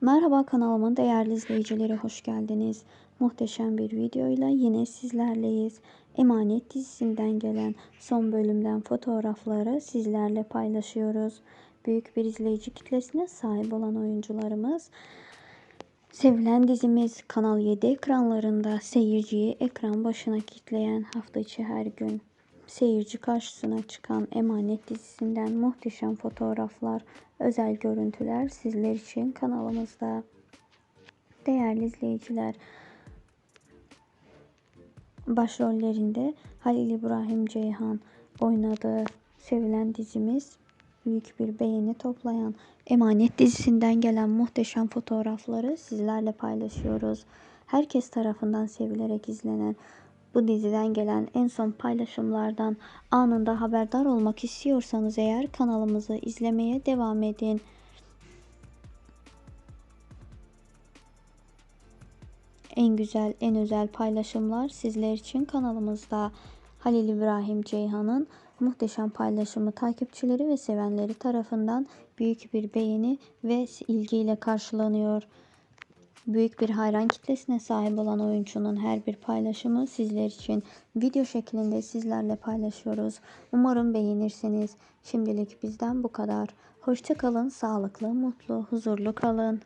Merhaba kanalımın değerli izleyicileri hoş geldiniz. Muhteşem bir videoyla yine sizlerleyiz. Emanet dizisinden gelen son bölümden fotoğrafları sizlerle paylaşıyoruz. Büyük bir izleyici kitlesine sahip olan oyuncularımız Sevilen dizimiz Kanal 7 ekranlarında seyirciyi ekran başına kitleyen hafta içi her gün seyirci karşısına çıkan Emanet dizisinden muhteşem fotoğraflar, özel görüntüler sizler için kanalımızda. Değerli izleyiciler, başrollerinde Halil İbrahim Ceyhan oynadığı sevilen dizimiz büyük bir beğeni toplayan Emanet dizisinden gelen muhteşem fotoğrafları sizlerle paylaşıyoruz. Herkes tarafından sevilerek izlenen bu diziden gelen en son paylaşımlardan anında haberdar olmak istiyorsanız eğer kanalımızı izlemeye devam edin. En güzel, en özel paylaşımlar sizler için kanalımızda. Halil İbrahim Ceyhan'ın muhteşem paylaşımı takipçileri ve sevenleri tarafından büyük bir beğeni ve ilgiyle karşılanıyor. Büyük bir hayran kitlesine sahip olan oyuncunun her bir paylaşımı sizler için video şeklinde sizlerle paylaşıyoruz. Umarım beğenirsiniz. Şimdilik bizden bu kadar. Hoşçakalın, sağlıklı, mutlu, huzurlu kalın.